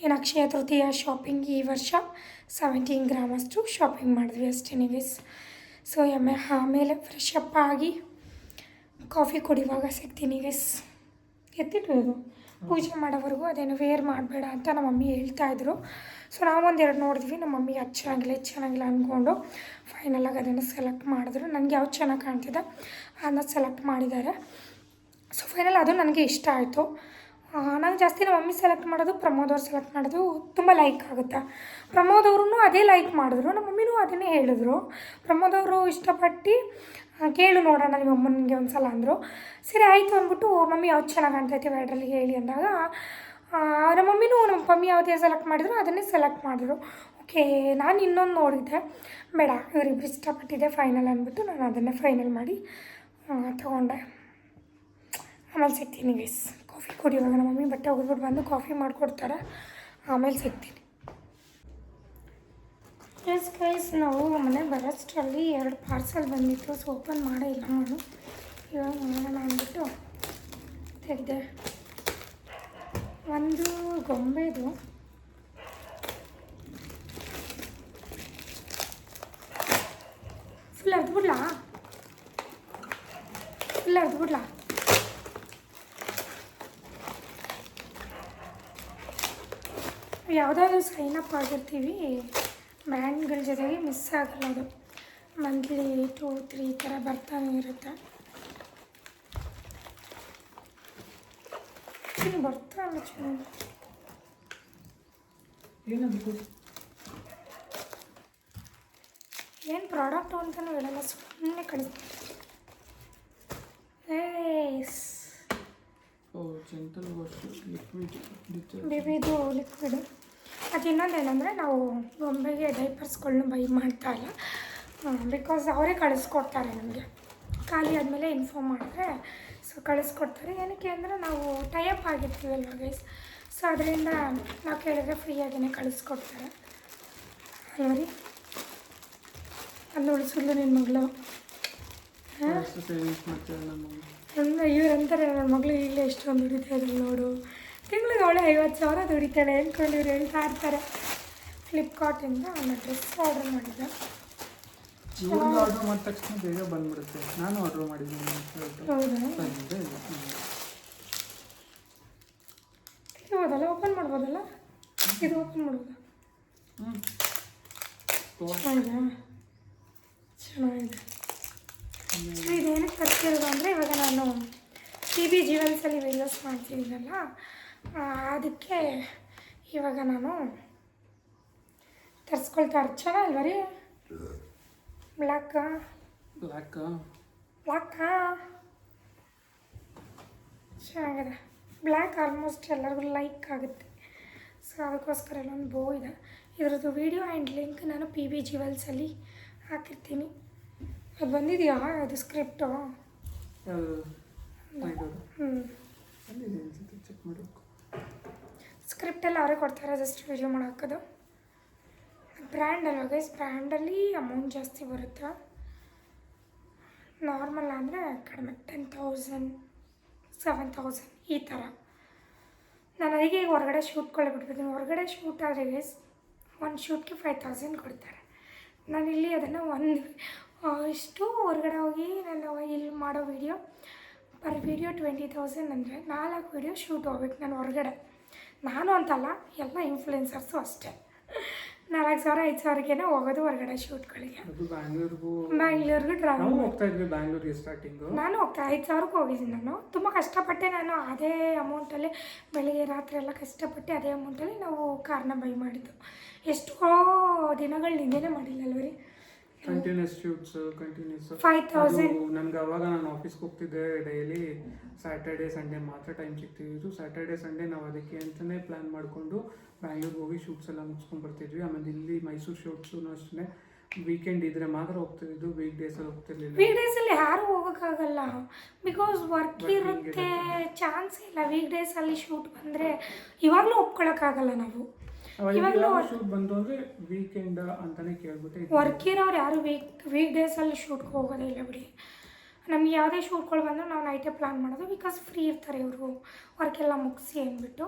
ಏನು ಅಕ್ಷಯ ತೃತೀಯ ಶಾಪಿಂಗ್ ಈ ವರ್ಷ? ಸೆವೆಂಟೀನ್ ಗ್ರಾಮ್ ಅಷ್ಟು ಶಾಪಿಂಗ್ ಮಾಡಿದ್ವಿ ಅಷ್ಟೇ ಗೈಸ್ ಸೊ ಎಮ್ಮೆ, ಆಮೇಲೆ ಫ್ರೆಶ್ ಅಪ್ ಆಗಿ ಕಾಫಿ ಕುಡಿಯುವಾಗ ಸಿಗ್ತೀನಿ ಗೈಸ್ ಎತ್ತಿಟ್ಟು ಇದು? ಪೂಜೆ ಮಾಡೋವರೆಗೂ ಅದೇನು ವೇರ್ ಮಾಡಬೇಡ ಅಂತ ನಮ್ಮ ಮಮ್ಮಿ ಹೇಳ್ತಾಯಿದ್ರು ಸೊ ನಾವೊಂದು ಎರಡು ನೋಡಿದ್ವಿ. ನಮ್ಮ ಮಮ್ಮಿಗೆ ಅದು ಚೆನ್ನಾಗಿಲ್ಲ ಚೆನ್ನಾಗಿಲ್ಲ ಅಂದ್ಕೊಂಡು ಫೈನಲಾಗಿ ಅದನ್ನು ಸೆಲೆಕ್ಟ್ ಮಾಡಿದ್ರು. ನನಗೆ ಯಾವ್ದು ಚೆನ್ನಾಗಿ ಕಾಣ್ತಿದೆ ಅದನ್ನ ಸೆಲೆಕ್ಟ್ ಮಾಡಿದ್ದಾರೆ. ಸೊ ಫೈನಲ್ ಅದು ನನಗೆ ಇಷ್ಟ ಆಯಿತು. ನಂಗೆ ಜಾಸ್ತಿ ನಮ್ಮ ಮಮ್ಮಿ ಸೆಲೆಕ್ಟ್ ಮಾಡೋದು, ಪ್ರಮೋದ್ ಅವ್ರು ಸೆಲೆಕ್ಟ್ ಮಾಡೋದು ತುಂಬ ಲೈಕ್ ಆಗುತ್ತೆ. ಪ್ರಮೋದ್ ಅವರು ಅದೇ ಲೈಕ್ ಮಾಡಿದ್ರು, ನಮ್ಮ ಮಮ್ಮಿನೂ ಅದನ್ನೇ ಹೇಳಿದ್ರು. ಪ್ರಮೋದ್ ಅವರು ಇಷ್ಟಪಟ್ಟು ಕೇಳು ನೋಡೋಣ ನಿಮ್ಮ ಅಮ್ಮನಿಗೆ ಒಂದು ಸಲ ಅಂದರು. ಸರಿ, ಆಯಿತು ಅಂದ್ಬಿಟ್ಟು ಮಮ್ಮಿ ಯಾವ್ದು ಚೆನ್ನಾಗಿ ಕಾಣ್ತೈತೆ ಎರಡರಲ್ಲಿ ಹೇಳಿ ಅಂದಾಗ ನಮ್ಮ ಮಮ್ಮಿನೂ ನಮ್ಮ ಮಮ್ಮಿ ಯಾವುದೇ ಸೆಲೆಕ್ಟ್ ಮಾಡಿದ್ರು, ಅದನ್ನೇ ಸೆಲೆಕ್ಟ್ ಮಾಡಿದ್ರು. ಓಕೆ, ನಾನು ಇನ್ನೊಂದು ನೋಡಿದ್ದೆ. ಬೇಡ ಇವರಿಬ್ಬರು ಇಷ್ಟಪಟ್ಟಿದ್ದೆ ಫೈನಲ್ ಅಂದ್ಬಿಟ್ಟು ನಾನು ಅದನ್ನೇ ಫೈನಲ್ ಮಾಡಿ ತೊಗೊಂಡೆ. ಆಮೇಲೆ ಸಿಗ್ತೀನಿ ಗೈಸ್ ಕಾಫಿ ಇವಾಗ ನಮ್ಮ ಮಮ್ಮಿ ಬಟ್ಟೆ ಒಗೆದ್ಬಿಟ್ಟು ಬಂದು ಕಾಫಿ ಮಾಡಿಕೊಡ್ತಾರೆ. ಆಮೇಲೆ ಸಿಗ್ತೀನಿ. ಎಸ್ ಗೈಸ್ ನಾವು ಮನೆ ಬರೋಷ್ಟರಲ್ಲಿ ಎರಡು ಪಾರ್ಸಲ್ ಬಂದಿತ್ತು. ಸೊ ಓಪನ್ ಮಾಡೇ ಇಲ್ಲ ನಾನು. ಇವಾಗ ಮಾಡೋಣ ಅಂದ್ಬಿಟ್ಟು ತೆಗೆದೆ. ಒಂದು ಗೊಂಬೆದು. ಫುಲ್ ಅರ್ದ್ಬಿಡ್ಲಾ ಫುಲ್ ಅರ್ದ್ಬಿಡ್ಲಾ ಯಾವುದಾದ್ರು ಸೈನ್ ಅಪ್ ಆಗಿರ್ತೀವಿ. ಬ್ಯಾಂಡ್ಗಳ ಜೊತೆಗೆ ಮಿಸ್ ಆಗಲ್ಲ ಅದು ಮಂತ್ಲಿ ಟೂ ತ್ರೀ ಈ ಥರ ಬರ್ತಾನೆ ಇರುತ್ತೆ. ಇಲ್ಲ ಚೆನ್ನಾಗಿ. ಏನು ಪ್ರಾಡಕ್ಟು ಅಂತಲೂ ಹೇಳಲ್ಲ ಸುಮ್ಮನೆ ಡಿಟರ್ಜೆಂಟ್ ಬೇಬಿದು ಲಿಕ್ವಿಡ್ ಅದು ಇನ್ನೊಂದೇನೆಂದರೆ ನಾವು ಗೊಂಬೆಗೆ ಡೈಪರ್ಸ್ಗಳನ್ನ ಬೈ ಮಾಡ್ತಾ ಇಲ್ಲ. ಬಿಕಾಸ್ ಅವರೇ ಕಳಿಸ್ಕೊಡ್ತಾರೆ ನಮಗೆ. ಖಾಲಿ ಆದಮೇಲೆ ಇನ್ಫಾರ್ಮ್ ಮಾಡಿದ್ರೆ ಸೊ ಕಳಿಸ್ಕೊಡ್ತಾರೆ. ಏನಕ್ಕೆ ಅಂದರೆ ನಾವು ಟೈಅಪ್ ಆಗಿರ್ತೀವಲ್ವ ಗೈಸ್ ಸೊ ಅದರಿಂದ ನಾವು ಕೇಳಿದ್ರೆ ಫ್ರೀಯಾಗಿಯೇ ಕಳಿಸ್ಕೊಡ್ತಾರೆ. ಅಲ್ವ ರೀ? ಅದು ಉಳಿಸಿದ್ಲು ನಿನ್ನ ಮಗಳು. ಹಾಂ? ಇವ್ರು ಅಂತಾರೆ ನನ್ನ ಇವ್ರಂತಾರೆ ನನ್ನ ಮಗಳು ಈಗಲೇ ಎಷ್ಟೊಂದು ದುಡಿತಾ ಇದ್ರು ನೋಡು. ತಿಂಗಳಿಗೆ ಅವಳೆ ಐವತ್ತು ಸಾವಿರ ದುಡಿತಾಳೆ ಅಂದ್ಕೊಂಡು ಇವ್ರು ಹೇಳ್ತಾ ಇರ್ತಾರೆ. ಫ್ಲಿಪ್ಕಾರ್ಟಿಂದ ಒಂದು ಡ್ರೆಸ್ ಆರ್ಡರ್ ಮಾಡಿದ್ದೆ. ಆರ್ಡ್ರ್ ಮಾಡಿದ ತಕ್ಷಣ ಬೇಗ ಬಂದ್ಬಿಡುತ್ತೆ. ನಾನು ಆರ್ಡರ್ ಮಾಡಿದ್ದೀನಿ. ತೆಗಿಬೋದಲ್ಲ ಓಪನ್ ಮಾಡ್ಬೋದಲ್ಲ? ಇದು ಓಪನ್ ಮಾಡ್ಬೋದಾ. ಚೆನ್ನಾಗಿದೆ. ಚೆನ್ನಾಗಿದೆ. ಸೊ ಇದೇನಕ್ಕೆ ತರ್ತಿರೋದು ಅಂದರೆ ಇವಾಗ ನಾನು ಟಿ ವಿ ಜೀವನ್ಸಲ್ಲಿ ವೀಡಿಯೋಸ್ ಮಾಡ್ತಿದ್ದೀನಲ್ಲ ಅದಕ್ಕೆ ಇವಾಗ ನಾನು ತರಿಸ್ಕೊಳ್ತಾ ಚೆನ್ನಾಗಿಲ್ವ ರೀ? ಬ್ಲ್ಯಾಕ ಬ್ಲ್ಯಾಕ ಬ್ಲ್ಯಾಕ ಚೆನ್ನಾಗಿದೆ. ಬ್ಲ್ಯಾಕ್ ಆಲ್ಮೋಸ್ಟ್ ಎಲ್ಲರಿಗೂ ಲೈಕ್ ಆಗುತ್ತೆ. ಸೊ ಅದಕ್ಕೋಸ್ಕರ ಇಲ್ಲೊಂದು ಬೋ ಇದೆ. ಇದರದ್ದು ವಿಡಿಯೋ ಆ್ಯಂಡ್ ಲಿಂಕ್ ನಾನು ಪಿ ಬಿ ಜಿವೆಲ್ಸಲ್ಲಿ ಹಾಕಿರ್ತೀನಿ. ಅದು ಬಂದಿದೆಯಾ? ಅದು ಸ್ಕ್ರಿಪ್ಟು ಹ್ಞೂ ಚೆಕ್ ಮಾಡಬೇಕು ಸ್ಕ್ರಿಪ್ಟೆಲ್ಲ ಅವರೇ ಕೊಡ್ತಾರೆ ಜಸ್ಟ್ ವಿಡಿಯೋ ಮಾಡೋಕ್ಕೋದು ಬ್ರ್ಯಾಂಡ್ ಅಲ್ವಾ ಗೈಸ್ ಬ್ರ್ಯಾಂಡಲ್ಲಿ ಅಮೌಂಟ್ ಜಾಸ್ತಿ ಬರುತ್ತೆ? ನಾರ್ಮಲ್ ಅಂದರೆ ಕಡಿಮೆ. ಟೆನ್ ತೌಸಂಡ್ ಸೆವೆನ್ ತೌಸಂಡ್ ಈ ಥರ ನಾನು ಅದಕ್ಕೆ ಈಗ ಹೊರಗಡೆ ಶೂಟ್ಗಳು ಬಿಟ್ಬಿಡ್ತೀನಿ ಹೊರಗಡೆ ಶೂಟ್ ಆದರೆ ಗೈಸ್ ಒಂದು ಶೂಟ್ಗೆ ಫೈವ್ ತೌಸಂಡ್ ಕೊಡ್ತಾರೆ. ನಾನು ಇಲ್ಲಿ ಅದನ್ನು ಒಂದು ಇಷ್ಟು ಹೊರಗಡೆ ಹೋಗಿ ನಾನು ಇಲ್ಲಿ ಮಾಡೋ video per video twenty thousand ಅಂದರೆ ನಾಲ್ಕು ವೀಡಿಯೋ ಶೂಟ್ ಹೋಗ್ಬೇಕು ನಾನು ಹೊರಗಡೆ. ನಾನು ಅಂತಲ್ಲ ಎಲ್ಲ ಇನ್ಫ್ಲೂಯೆನ್ಸರ್ಸು ಅಷ್ಟೇ. ನಾಲ್ಕು ಸಾವಿರ ಐದು ಸಾವಿರಕ್ಕೇನೆ ಹೋಗೋದು ಹೊರಗಡೆ ಶೂಟ್ಗಳಿಗೆ. ಬ್ಯಾಂಗ್ಳೂರ್ಗೂ ಬ್ಯಾಂಗ್ಳೂರ್ಗೂ ಟ್ರಾವೆಲ್ ಹೋಗ್ತಾ ಇದ್ವಿ ಬ್ಯಾಂಗ್ಳೂರಿಗೆ ಸ್ಟಾರ್ಟಿಂಗು ನಾನು ಹೋಗ್ತಾ ಐದು ಸಾವಿರಕ್ಕೆ ಹೋಗಿದ್ದೀನಿ ನಾನು. ತುಂಬ ಕಷ್ಟಪಟ್ಟೆ ನಾನು ಅದೇ ಅಮೌಂಟಲ್ಲಿ ಬೆಳಿಗ್ಗೆ ರಾತ್ರಿ ಎಲ್ಲ ಕಷ್ಟಪಟ್ಟು ಅದೇ ಅಮೌಂಟಲ್ಲಿ ನಾವು ಕಾರ್ನ ಬೈ ಮಾಡಿದ್ದು. ಎಷ್ಟೋ ದಿನಗಳು ನಿನ್ನೆನೇ ಮಾಡಿಲ್ಲ ಅಲ್ವರಿ. Continuous shoots continuous five thousand ನನ್ಗೆ ಅವಾಗ ನಾನು ಆಫೀಸ್ಗೆ ಹೋಗ್ತಿದ್ದೆ ಡೈಲಿ ಸ್ಯಾಟರ್ಡೆ ಸಂಡೇ ಮಾತ್ರ ಟೈಮ್ ಸಿಗ್ತಿದ್ದು ಸ್ಯಾಟರ್ಡೆ ಸಂಡೇ ನಾವು ಅದಕ್ಕೆ ಅಂತಲೇ ಪ್ಲ್ಯಾನ್ ಮಾಡಿಕೊಂಡು ಬ್ಯಾಂಗ್ಳೂರ್ಗೆ ಹೋಗಿ ಶೂಟ್ಸ್ ಎಲ್ಲ ಮುಗಿಸ್ಕೊಂಡು ಬರ್ತಿದ್ವಿ. ಆಮೇಲೆ ಇಲ್ಲಿ ಮೈಸೂರು ಶೂಟ್ಸು ಅಷ್ಟೇ ವೀಕೆಂಡ್ ಇದ್ರೆ ಮಾತ್ರ ಹೋಗ್ತಿದ್ದು ವೀಕ್ ಡೇಸಲ್ಲಿ ಹೋಗ್ತಿರ್ಲಿಲ್ಲ. ವೀಕ್ ಡೇಸಲ್ಲಿ ಯಾರೂ ಹೋಗೋಕ್ಕಾಗಲ್ಲ. ಬಿಕಾಸ್ ವರ್ಕ್ ಇರುತ್ತೆ ಚಾನ್ಸ್ ಇಲ್ಲ. ವೀಕ್ ಡೇಸಲ್ಲಿ ಶೂಟ್ ಬಂದರೆ ಇವಾಗಲೂ ಒಪ್ಕೊಳ್ಳೋಕ್ಕಾಗಲ್ಲ ನಾವು. ಶೂಟ್ ಬಂತು ಅಂದರೆ ವೀಕೆಂಡ್ ಅಂತಾನೆ ಕೇಳ್ಬಿಟ್ಟೆ ವರ್ಕ್ ಇರೋರು ಯಾರು ವೀಕ್ ವೀಕ್ ಡೇಸಲ್ಲಿ ಶೂಟ್ಗೆ ಹೋಗೋದೇ ಇಲ್ಲ ಬಿಡಿ. ನಮ್ಗೆ ಯಾವುದೇ ಶೂಟ್ಗಳು ಬಂದರೂ ನಾವು ನೈಟೇ ಪ್ಲ್ಯಾನ್ ಮಾಡೋದು ಬಿಕಾಸ್ ಫ್ರೀ ಇರ್ತಾರೆ ಇವರು. ವರ್ಕೆಲ್ಲ ಮುಗಿಸಿ ಅಂದ್ಬಿಟ್ಟು.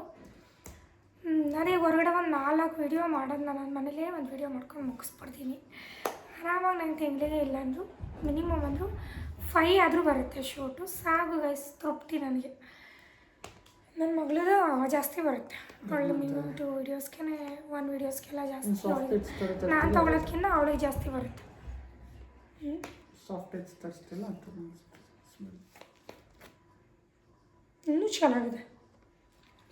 ನಾನೇ ಅದೇ ಹೊರಗಡೆ ಒಂದು ನಾಲ್ಕು ವಿಡಿಯೋ ಮಾಡೋದು ನಾನು ನನ್ನ ಮನೇಲೇ ಒಂದು ವಿಡಿಯೋ ಮಾಡ್ಕೊಂಡು ಮುಗಿಸ್ಬಿಡ್ತೀನಿ. ಆರಾಮಾಗಿ ನನ್ನ ತಿಂಗಳಿಗೆ ಇಲ್ಲ ಅಂದರು ಮಿನಿಮಮ್ ಅಂದರು ಫೈ ಆದರೂ ಬರುತ್ತೆ ಶೂಟು ಸಾಕು ಗೈಸ್ ತೃಪ್ತಿ ನನಗೆ. ನನ್ನ ಮಗಳದು ಜಾಸ್ತಿ ಬರುತ್ತೆ ಅವಳು ಮಿನಿಮಮ್ ಟು ವೀಡಿಯೋಸ್ಗೆ ಒನ್ ವೀಡಿಯೋಸ್ಗೆಲ್ಲ ಜಾಸ್ತಿ ಸಾಫ್ಟ್ ಅವಳಿಗೆ ಎಡ್ಸ್ ಥರ ನಾನು ತೊಗೊಳೋದ್ಕಿಂತ ಅವಳಿಗೆ ಜಾಸ್ತಿ ಬರುತ್ತೆ ಹ್ಞೂ ಸಾಫ್ಟ್ ಎಡ್ಸ್ ತರಿಸ್ತಿಲ್ಲ ಅಂತ ಸ್ಮೆಲ್ ಇನ್ನೂ ಚೆನ್ನಾಗಿದೆ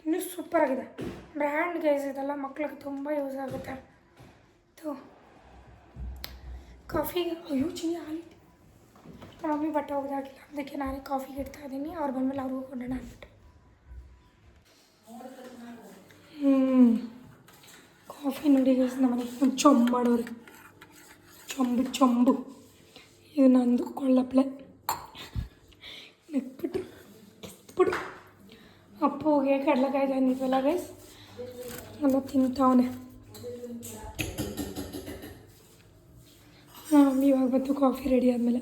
ಇನ್ನೂ ಸೂಪರಾಗಿದೆ ಬ್ರ್ಯಾಂಡ್ ಗೈಸ್ ಇದೆಲ್ಲ ಮಕ್ಳಿಗೆ ತುಂಬ ಯೂಸ್ ಆಗುತ್ತೆ ಥೂ ಕಾಫಿಗೆ ಅಯ್ಯೋ ಚಿನಿ ಹಾಲಿ ಮಮ್ಮಿ ಬಟ್ಟೆ ಹೋಗೋದಾಗಿಲ್ಲ ಅದಕ್ಕೆ ನಾನೇ ಕಾಫಿಗೆ ಇಡ್ತಾ ಇದ್ದೀನಿ ಅವ್ರು ಬಂದಮೇಲೆ ಅವ್ರಿಗೂ ಕೊಡೋಣ ಅಂದ್ಬಿಟ್ಟು ಹ್ಞೂ ಕಾಫಿ ನೋಡಿ ಗೈಸ್ ನಮ್ಮನೆ ಒಂದು ಚೊಂಬು ಮಾಡೋರು. ಚೊಂಬು ಚೊಂಬು. ಇದು ನಂದು ಕೊಳ್ಳಪ್ಲೆ. ನೆಕ್ಬಿಟ್ರು ಕಿತ್ಬಿಟ್ರು. ಅಪ್ಪುಗೆ ಕಡಲೆಕಾಯಿ ತಂದಿದ್ವಲ್ಲ ಗೈಸ್ ಅಲ್ಲ ತಿಂತಾವನೆ ಹಾಂ ಇವಾಗ ಬಂತು ಕಾಫಿ ರೆಡಿ ಆದಮೇಲೆ.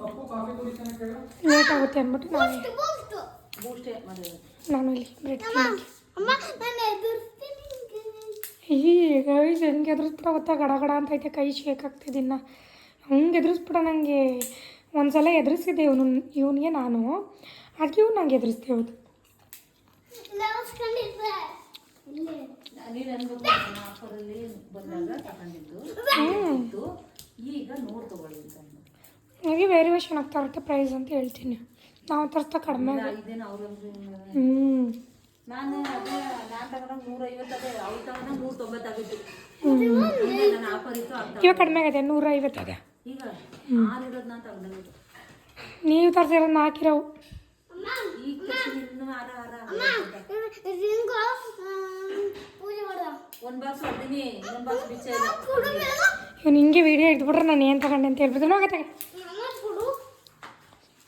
ಲೇಟ್ ಆಗುತ್ತೆ ಅಂದ್ಬಿಟ್ಟು ನಾನು ನಾನು ಇಲ್ಲಿ ಬ್ರೆಡ್ ಈ ಗೈಸ್ ಹೆಂಗೆ ಎದುರಿಸ್ಬಿಡ ಗೊತ್ತಾ? ಗಡ ಗಡ ಅಂತ ಐತೆ ಕೈ ಶೇಕ್ ಆಗ್ತಿದ್ದಿನ್ನ ಹಂಗೆ ಎದುರಿಸ್ಬಿಡ ನನಗೆ ಒಂದ್ಸಲ ಎದುರಿಸಿದ್ದೆ ಇವನು ಇವನಿಗೆ ನಾನು. ಅದಕ್ಕೆ ಇವ್ನು ನಂಗೆ ಎದುರಿಸ್ದೆ ಹೌದು ಈಗ ನನಗೆ ವೇರಿಯೇಷನ್ ಆಗ್ತಾ ಇರುತ್ತೆ ಪ್ರೈಸ್ ಅಂತ ಹೇಳ್ತೀನಿ. ನಾವು ತರಿಸ್ತಾ ಕಡಿಮೆ ಹ್ಞೂ ನಾನು ಅದೇ ನಾನು ತಗೊಂಡಾಗ ನೂರ ಐವತ್ತು ಅದೇ ಅವ್ರು ತಗೊಂಡಾಗ ನೂರ ತೊಂಬತ್ತಾಗಿತ್ತು ನನ್ನ ಆಫರ್ ಇತ್ತು ಅಂತ ಇವಾಗ ಕಡಿಮೆ ಆಗಿದೆ ನೂರ ಐವತ್ತದೆ ಈಗ ಆರಿರೋದು ನಾನು ತಗೊಂಡಾಗಿತ್ತು ನೀವು ತರಿಸಿರೋದು ನಾಲ್ಕಿರೋವು ಈಗ ತರ್ಸಿ ಇನ್ನೂ ಆರ ಆರ ಒಂದ್ ಬಾಕ್ಸ್ ಹೊಡ್ತೀನಿ ಇನ್ನೊಂದ್ ಬಾಕ್ಸ್ ಬಿಚ್ಚ ಇಲ್ಲ ಇವ್ನು ಹಿಂಗೆ ವೀಡಿಯೋ ಹಿಡಿದ್ಬಿಟ್ರೆ ನಾನು ಏನು ತಗೊಂಡೆ ಅಂತ ಹೇಳ್ಬಿಟ್ಟು ಹೋಗತ್ತೆ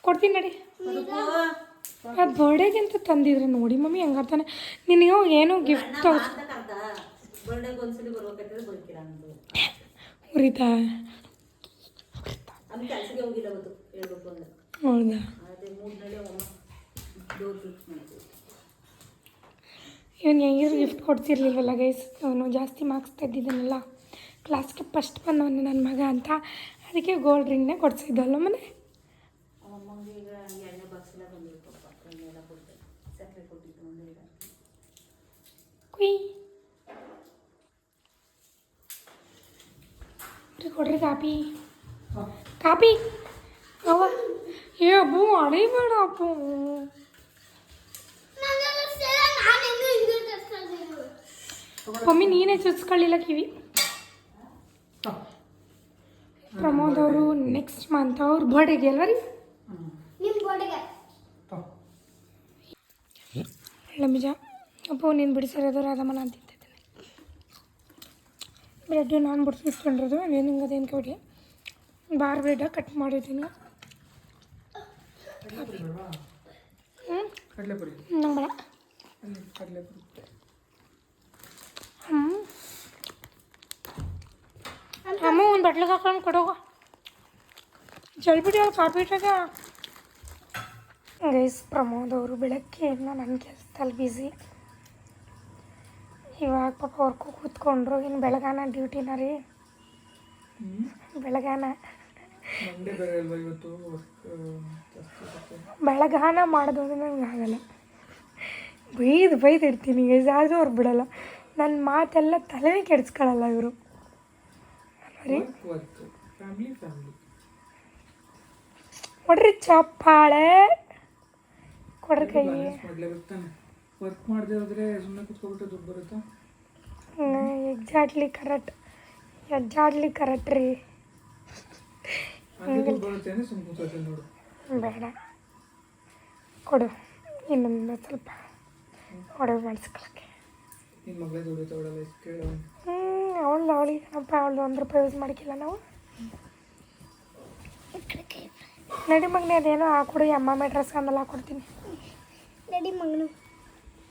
ಕೊಡ್ತೀನಿ ನಡಿ ಅದು ಬರ್ಡೇಗೆ ಅಂತ ತಂದಿದ್ರೆ ನೋಡಿ ಮಮ್ಮಿ ಹೆಂಗಾರ್ತಾನೆ ನಿನಗೆ ಏನು ಗಿಫ್ಟ್ ತಗೋ ಉರಿತಾ ಹೌದಾ? ಇವನು ಹೆಂಗಿದ್ರು ಗಿಫ್ಟ್ ಕೊಡ್ತಿರ್ಲಿಲ್ವಲ್ಲ ಗೈಸ್ ಅವನು ಜಾಸ್ತಿ ಮಾರ್ಕ್ಸ್ ತೆಗ್ದಿದ್ದಾನಲ್ಲ. ಕ್ಲಾಸ್ಗೆ ಫಸ್ಟ್ ಬಂದವನು ನನ್ನ ಮಗ ಅಂತ. ಅದಕ್ಕೆ ಗೋಲ್ಡ್ ರಿಂಗ್ನೇ ಕೊಡ್ಸಿದ್ದಲ್ಲ ಮನೆ? ಅಮ್ಮಂಗೆ ಈಗ ಎಣ್ಣೆ ಬಾಕ್ಸ್ ಎಲ್ಲ ಬಂದಿತ್ತು ಪಾಪ ಎಣ್ಣೆ ಎಲ್ಲ ಕೊಡ್ತಾರೆ ಸಕ್ಕರೆ ಕೊಟ್ಟಿತ್ತು ಒಂದು ಈಗ ಕುಯ್ ರೀ ಕೊಡ್ರಿ ಕಾಪಿ ಕಾಪಿ ಅವ ಏ ಅಬ್ಬು ಅಳಿಬೇಡ ಅಪ್ಪು ಮಮ್ಮಿ ನೀನೇ ಚುಚ್ಕೊಳ್ಳಿಲ್ಲ ಕಿವಿ ಪ್ರಮೋದ್ ಅವರು ನೆಕ್ಸ್ಟ್ ಮಂತ್ ಅವ್ರ ಬರ್ಡೇಗೆ ಅಲ್ವ ರೀ ಒಳ್ಳೆ ನಿಜ? ಅಪ್ಪ ನೀನು ಬಿಡಿಸಿರೋದು ರಾಧಮ್ಮನ ಅಂತ ತಿಂತಿದ್ದೀನಿ ಬ್ರೆಡ್ ನಾನು ಬಿಡಿಸ್ಕೊಂಡಿರೋದು ಏನು ಹಿಂಗೆ ಅದೇನು ಕೊಡಿ? ಬಾರ್ ಬ್ರೆಡ್ ಕಟ್ ಮಾಡಿದ್ದೀನಿ. ನಂಗೆ ಬೇಡ. ಅಮ್ಮ ಒಂದು ಬಟ್ಲಿಗೆ ಹಾಕೊಂಡು ಕೊಡೋಗ ಜಲ್ಬಿಡಿ ಅವ್ರು ಕಾಪಿ ಇಟ್ಟಾಗ ಗೈಸ್ ಪ್ರಮೋದ್ ಅವರು ಬೆಳಗ್ಗೆ ನನ್ನ ಕೆಲಸದಲ್ಲಿ ಬ್ಯುಸಿ ಇವಾಗ ಪಾಪ ವರ್ಕು ಕೂತ್ಕೊಂಡ್ರು ಇನ್ನು ಬೆಳಗಾನ ಡ್ಯೂಟಿನ ರೀ. ಬೆಳಗಾನ. ಬೆಳಗಾನ ಮಾಡೋದು ಅಂದರೆ ನನಗೆ ಆಗಲ್ಲ. ಬೈದು ಬೈದು ಆದರೂ ಅವ್ರು ಬಿಡಲ್ಲ. ನನ್ನ ಮಾತೆಲ್ಲ ತಲೆನೇ ಕೆಡಿಸ್ಕೊಳ್ಳಲ್ಲ ಇವರು. ಕೊಡ್ರಿ ಚಪ್ಪಾಳೆ. ಕೊಡ್ರಿ ಕೈ ವರ್ಕ್ ಮಾಡದೆ ಹೋದ್ರೆ ಸುಮ್ಮನೆ ಕುತ್ಕೊಬಿಟ್ಟು ದುಡ್ಡು ಬರುತ್ತಾ? ಎಕ್ಸಾಕ್ಟ್ಲಿ ಕರೆಕ್ಟ್ ಎಕ್ಸಾಕ್ಟ್ಲಿ ಕರೆಕ್ಟ್ ರೀ. ಅದು ಬರುತ್ತೆ ಅಂದರೆ ಸುಮ್ಮನೆ ಕೂತ್ಕೊಳ್ತೀನಿ ನೋಡು. ಬೇಡ. ಕೊಡು ಇನ್ನೊಂದು ಸ್ವಲ್ಪ ಒಡವೆ ಮಾಡಿಸ್ಕೊಳಕ್ಕೆ. ನಿಮ್ಮ ಮಗಳೇ ಇಷ್ಟು ಕೇಳು. ಹ್ಞೂ ಅವಳು ಅವಳಿಗೆ ಏನಪ್ಪ ಅವಳು ಒಂದು ರೂಪಾಯಿ ಯೂಸ್ ಮಾಡ್ಕಿಲ್ಲ ನಾವು. ನಡಿ ಮಗನೇ ಅದೇನೋ ಹಾಕೊಡು ಅಮ್ಮ ಮೇ ಡ್ರೆಸ್ ಅಂದಲ್ಲ ಹಾಕೊಡ್ತೀನಿ. ರೆಡಿ ಮಗನು.